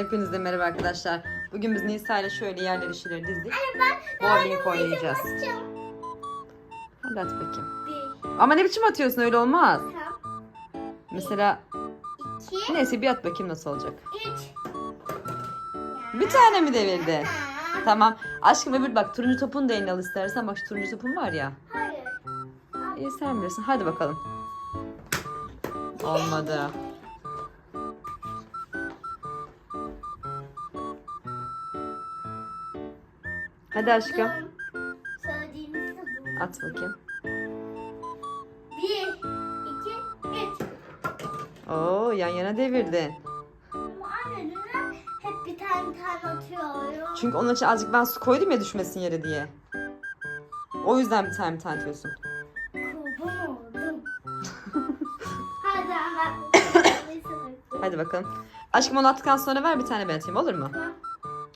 Hepinize merhaba arkadaşlar. Bugün biz Nisa ile şöyle yerleri şişeleri dizdik. Ben Bowling oynayacağız. Hadi at bakayım. Bir, Ama ne biçim atıyorsun öyle olmaz. tam, Mesela iki, neyse bir at bakayım nasıl olacak. üç. Bir tane mi devirdi? Tamam. Aşkım öbür bak turuncu topunu da eline al istersen. Bak şu turuncu topun var ya. Hayır. İyi sen bilirsin. Hadi bakalım. Olmadı. Hadi aşkım. Buldum. At bakayım. Bir, iki, üç. Oo yan yana devirdin. Ama anne neden hep bir tane tane atıyor? Çünkü onun için azıcık ben su koydum ya düşmesin yere diye. O yüzden bir tane bir tane atıyorsun. Kurban oldum. Hadi ben. Hadi bakalım. Aşkım onu attıktan sonra ver bir tane ben atayım olur mu? Tamam.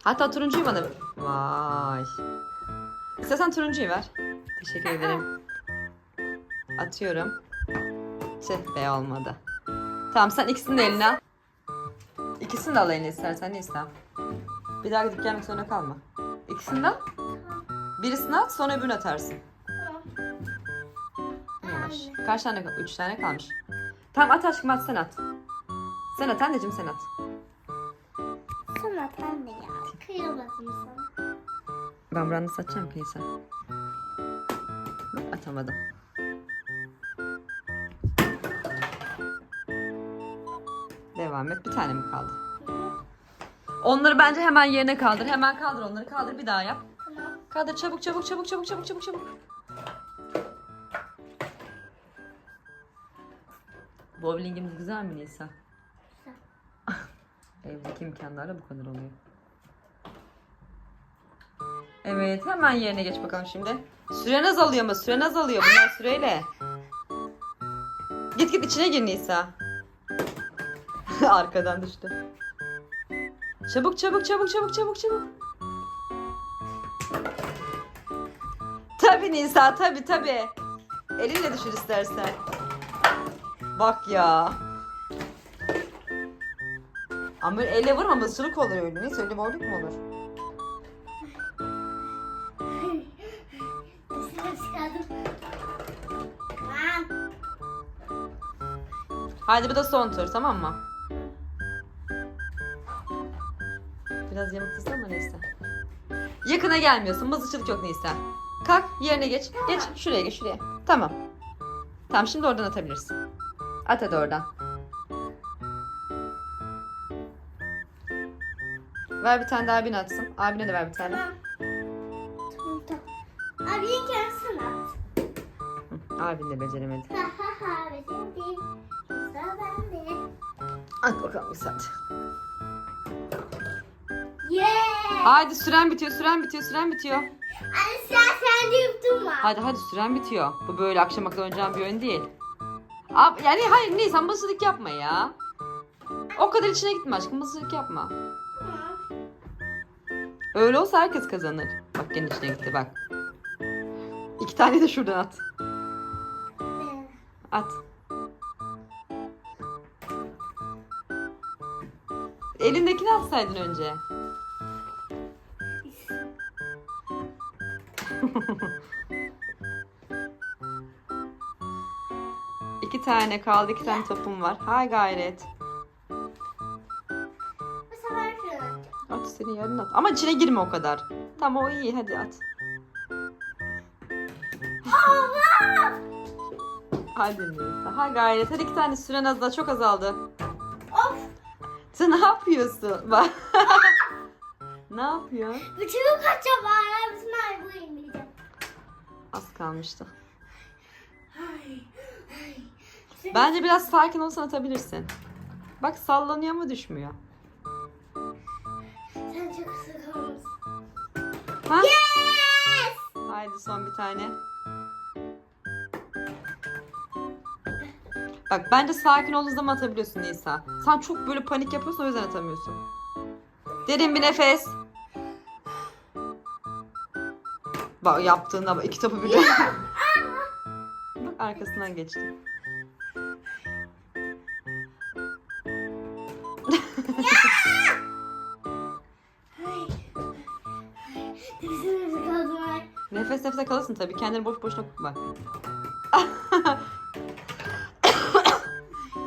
Hatta turuncuyu bana ver. Vay. İstersen turuncuyu ver. Teşekkür ederim. Atıyorum. Tüh be olmadı. Tamam sen ikisini de eline al. İkisini de al eline istersen neyse. Bir daha gidip gelmek zorunda kalma. İkisini de al. Birisini at sonra öbürünü atarsın. Yavaş. Kaç tane? Üç tane kalmış. Tamam at aşkım at sen at. Sen at anneciğim sen at. Anne ya. Kıyamadım sana. Ben buranı satacağım ki. Bak, Atamadım. Devam et. Bir tane mi kaldı? Onları bence hemen yerine kaldır. Hemen kaldır onları. Kaldır bir daha yap. Tamam. Kaldır çabuk çabuk çabuk çabuk çabuk çabuk çabuk. Bowlingimiz güzel mi Nisa? Evdeki imkanlarla bu kadar oluyor. Evet hemen yerine geç bakalım şimdi. Süren azalıyor mu? Süren azalıyor. Bunlar süreyle. Git git içine gir Nisa. Arkadan düştü. Çabuk çabuk çabuk çabuk çabuk çabuk. Tabi Nisa tabi tabi. Elinle düşür istersen. Bak ya. Ama böyle elle vurma mısırık olur öyle. Neyse öyle bolluk mu olur? Hadi bu da son tur tamam mı? Biraz yamuk ama neyse. Yakına gelmiyorsun. Mızıkçılık yok neyse. Kalk yerine geç. Geç şuraya geç şuraya. Tamam. Tamam şimdi oradan atabilirsin. At hadi oradan. Ver bir tane de abine atsın. Abine de ver bir tane. Tamam. Tamam tamam. Abi ilk sen at. Abin de beceremedi. Ha ha ha. Ve şimdi sıra bende. At bakalım bir saat. Yeah. Haydi süren bitiyor, süren bitiyor, süren bitiyor. Anne sen sende yuttum var. Hadi hadi süren bitiyor. Bu böyle akşama kadar oynayacağım bir oyun değil. Ab yani hayır neyse mızırlık yapma ya. O kadar içine gitme aşkım mızırlık yapma. Öyle olsa herkes kazanır. Bak gene içine gitti bak. İki tane de şuradan at. At. Elindekini atsaydın önce. İki tane kaldı, iki tane topum var. Hay gayret. Seni yarın at. Ama içine girme o kadar. Tamam o iyi hadi at. Allah! Hadi. Hay gayret. Hadi iki tane süren az daha çok azaldı. Of! Sen ne yapıyorsun? Bak. ne yapıyorsun? Bütün kaçacağım ay bu inmeyeceğim. Az kalmıştı. Bence biraz sakin olsan atabilirsin. Bak sallanıyor ama düşmüyor. Haydi son bir tane. Bak bence sakin olduğun zaman atabiliyorsun Nisa. Sen çok böyle panik yapıyorsun o yüzden atamıyorsun. Derin bir nefes. Bak yaptığına bak iki topu birden. bak arkasından geçti. Nefese kalırsın tabii. Kendini boş boşuna bak.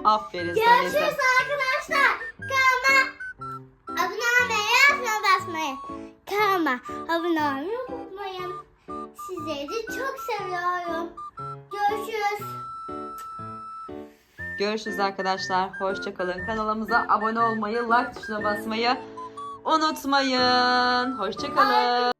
Aferin sana Görüşürüz arkadaşlar. Kanalıma abone olmayı, yazma basmayı. Kanalıma abone olmayı unutmayın. Sizleri çok seviyorum. Görüşürüz. Görüşürüz arkadaşlar. Hoşçakalın. Kanalımıza abone olmayı, like tuşuna basmayı unutmayın. Hoşçakalın.